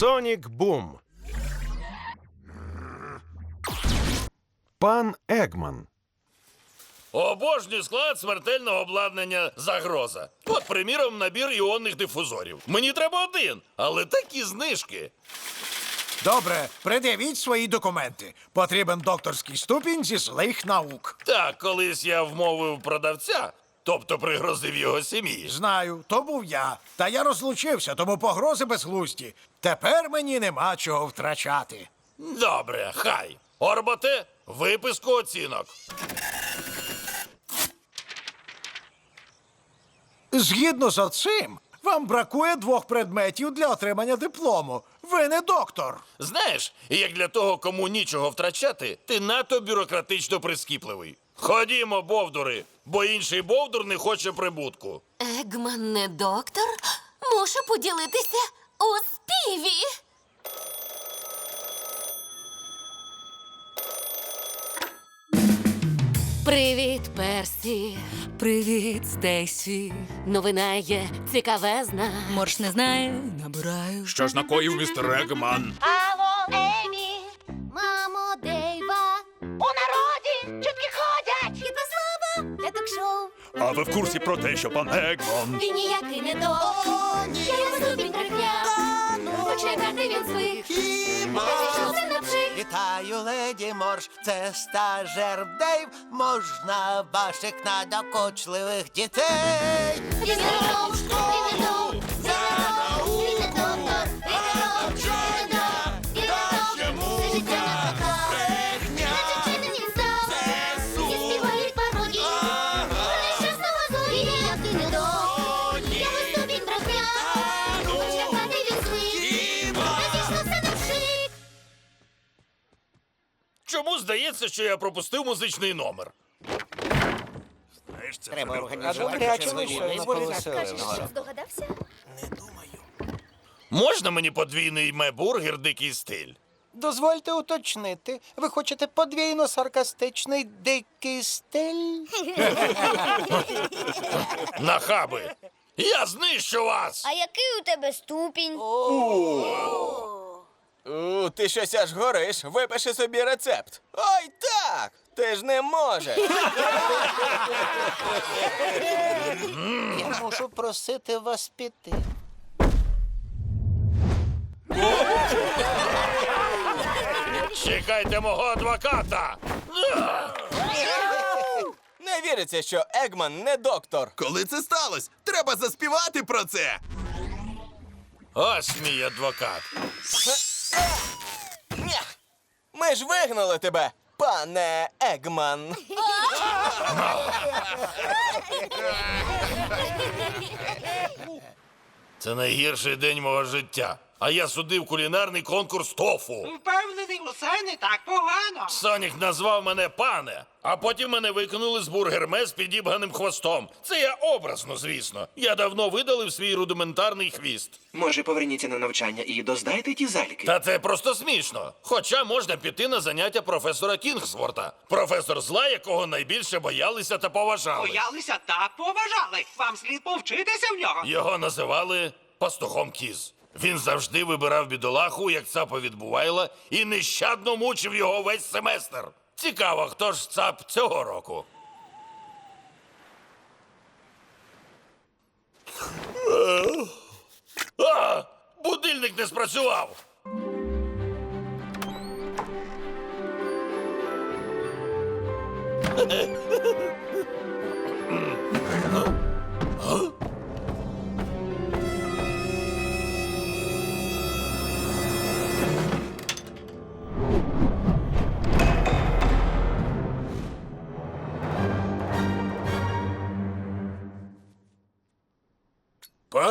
Сонік Бум. Пан Егман. Обожнюю склад смертельного обладнання загроза. От, приміром, набір іонних дифузорів. Мені треба один, але такі знижки. Добре, пред'явіть свої документи. Потрібен докторський ступінь зі злих наук. Так, колись я вмовив продавця, тобто пригрозив його сім'ї. Знаю, то був я. Та я розлучився, тому погрози безглузді. Тепер мені нема чого втрачати. Добре, хай. Орботе, виписку оцінок. Згідно з оцим, вам бракує двох предметів для отримання диплому. Ви не доктор. Знаєш, як для того, кому нічого втрачати, ти надто бюрократично прискіпливий. Ходімо, бовдури, бо інший бовдур не хоче прибутку. Егман не доктор? Мушу поділитися у співі. Привіт, Персі. Привіт, Стейсі. Новина є цікавезна. Морж не знає, набираю. Що ж накоїв містер Егман? Алло, Емі, А ви в курсі про те, що пан Егмон Він ніякий не доктор. Я його ступінь брехня. Почекати він звик. На пшик. Вітаю, леді Морж, це стажер Дейв. Можна ваших надокочливих дітей. Він не доктор, він не доктор, здається, що я пропустив музичний номер? Треба організувати червоний повеселеного. Здогадався? Можна мені подвійний мебургер дикий стиль? Дозвольте уточнити. Ви хочете подвійно саркастичний дикий стиль? Нахаби! Я знищу вас! А який у тебе ступінь? У, ти щось аж гориш, випиши собі рецепт. Ой так! Ти ж не можеш. Я мушу просити вас піти. Чекайте мого адвоката! Не віриться, що Егман не доктор. Коли це сталося? Треба заспівати про це. Ось мій адвокат. Ми ж вигнали тебе, пане Егман. Це найгірший день мого життя. А я судив кулінарний конкурс тофу. Впевнений, усе не так погано. Сонік назвав мене пане, а потім мене викинули з бургерме з підібганим хвостом. Це я образно, звісно. Я давно видалив свій рудиментарний хвіст. Може, поверніться на навчання і доздайте ті зальки. Та це просто смішно. Хоча можна піти на заняття професора Кінгсворта. Професор зла, якого найбільше боялися та поважали. Боялися та поважали. Вам слід повчитися в нього. Його називали пастухом кіз. Він завжди вибирав бідолаху, як цапа від Бувайла, і нещадно мучив його весь семестр. Цікаво, хто ж цап цього року. А! Будильник не спрацював.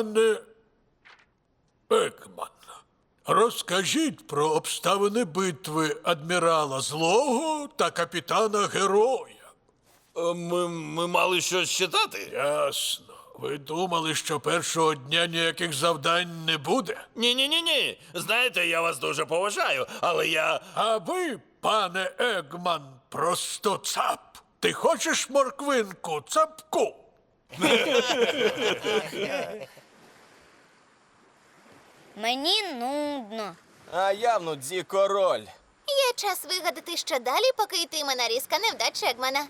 Пане Екман, розкажіть про обставини битви адмірала Злого та капітана Героя. Е, Ми, ми мали щось читати? Ясно. Ви думали, що першого дня ніяких завдань не буде? Ні, ні, ні, ні. Знаєте, я вас дуже поважаю, але я. А ви, пане Егман, просто цап. Ти хочеш морквинку, цапку? Мені нудно. А я в нудзі король. Є час вигадати ще далі, поки йтиме нарізка невдач Егмана.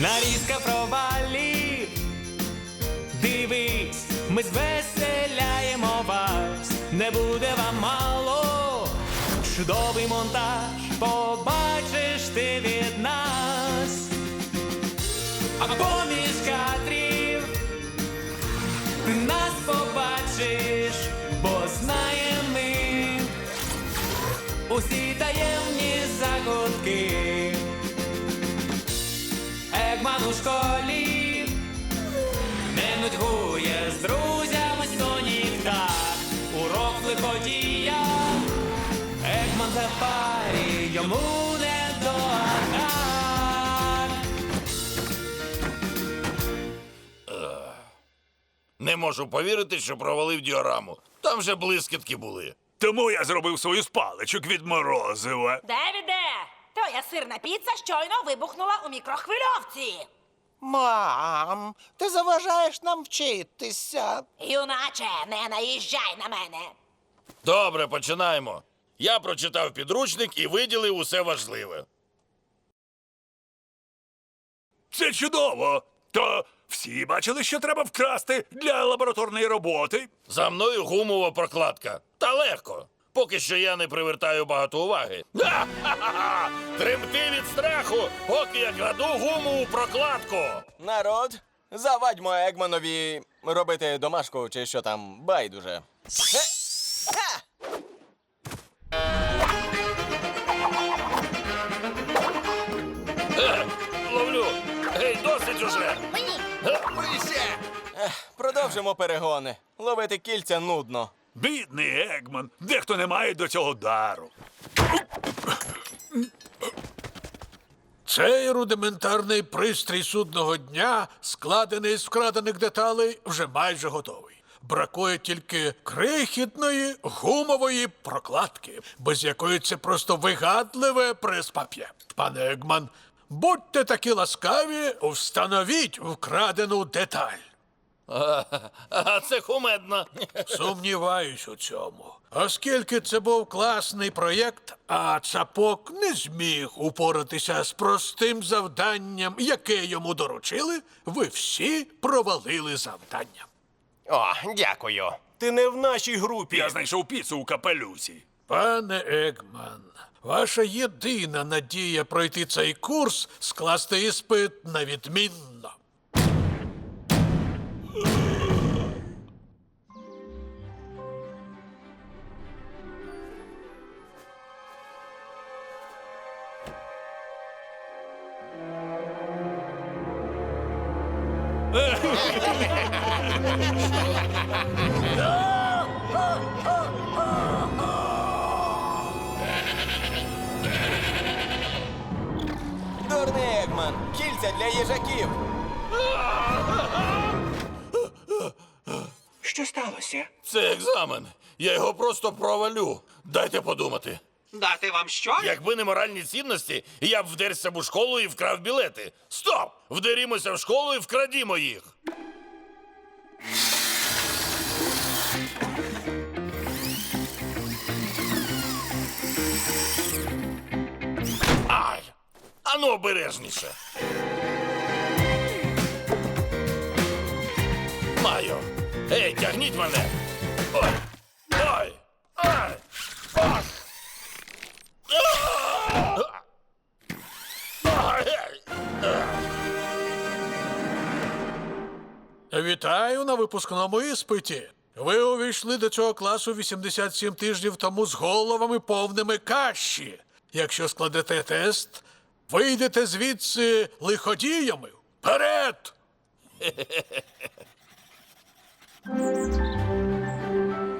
Нарізка про балі. Дивись, ми звеселяємо вас. Не буде вам мало. Чудовий монтаж побачиш ти від нас. Побачиш, бо знаємо ми усі таємні закутки. Егман у школі не нудьгує з друзями сонік так. Урок лиходія, Егман за парі, йому Не можу повірити, що провалив діораму. Там же блискітки були. Тому я зробив свою з паличок від морозива. Девіде, твоя сирна піца щойно вибухнула у мікрохвильовці. Мам, ти заважаєш нам вчитися. Юначе, не наїжджай на мене. Добре, починаємо. Я прочитав підручник і виділив усе важливе. Це чудово. То всі бачили, що треба вкрасти для лабораторної роботи. За мною гумова прокладка. Та легко. Поки що я не привертаю багато уваги. Ха-ха-ха! Тремти від страху, поки я краду гумову прокладку. Народ, завадьмо Егманові робити домашку чи що там, байдуже. Е, ха! Е, ловлю. Гей, досить уже. Вище! Продовжимо перегони. Ловити кільця нудно. Бідний Егман, дехто не має до цього дару. Цей рудиментарний пристрій судного дня, складений з вкрадених деталей, вже майже готовий. Бракує тільки крихітної гумової прокладки, без якої це просто вигадливе прес-пап'є. Пане Егман, будьте такі ласкаві, встановіть вкрадену деталь. А це кумедно. Сумніваюсь у цьому. Оскільки це був класний проєкт, а цапок не зміг упоратися з простим завданням, яке йому доручили, ви всі провалили завдання. О, дякую. Ти не в нашій групі. Я знайшов піцу у капелюсі. Пане Егман, ваша єдина надія пройти цей курс скласти іспит на відмінно. кільця для їжаків. Що сталося? Це екзамен. Я його просто провалю. Дайте подумати. Дати вам що? Якби не моральні цінності, я б вдерся б у школу і вкрав білети. Стоп! Вдерімося в школу і вкрадімо їх. Ану обережніше. Майо! Ей, тягніть мене! Ой! Ой! Ай! Ах! Вітаю на випускному іспиті. Ви увійшли до цього класу 87 тижнів тому з головами повними каші. Якщо складете тест, вийдете звідси лиходіями. Вперед!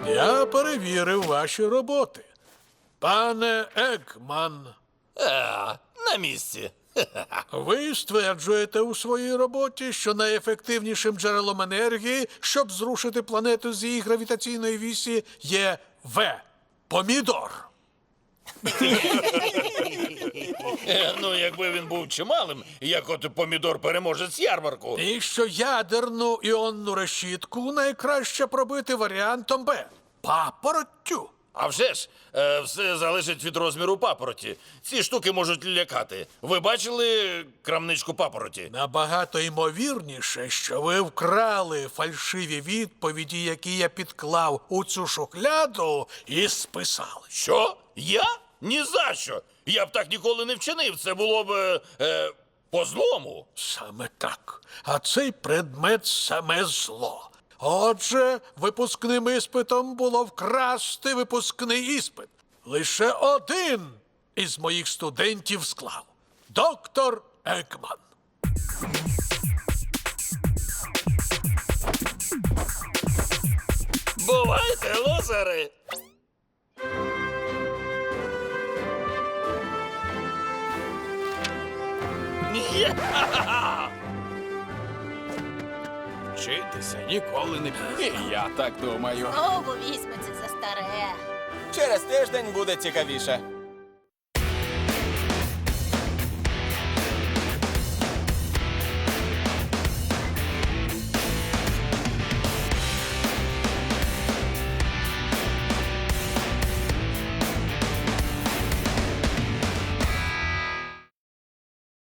Я перевірив ваші роботи. Пане Екман, Е, на місці. ви стверджуєте у своїй роботі, що найефективнішим джерелом енергії, щоб зрушити планету з її гравітаційної вісі, є В. Помідор. Е, Ну, якби він був чималим, як от помідор переможець ярмарку. І що ядерну іонну решітку найкраще пробити варіантом Б. Папороттю. А вже ж, е, все залежить від розміру папороті. Ці штуки можуть лякати. Ви бачили крамничку папороті? Набагато ймовірніше, що ви вкрали фальшиві відповіді, які я підклав у цю шухляду, і списали. Що? Я? Ні за що. Я б так ніколи не вчинив. Це було б е, по злому. Саме так. А цей предмет саме зло. Отже, випускним іспитом було вкрасти випускний іспит. Лише один із моїх студентів склав доктор Екман. Бувайте, лозери! Ніколи не пізно. Я так думаю. Знову візьметься за старе. Через тиждень буде цікавіше.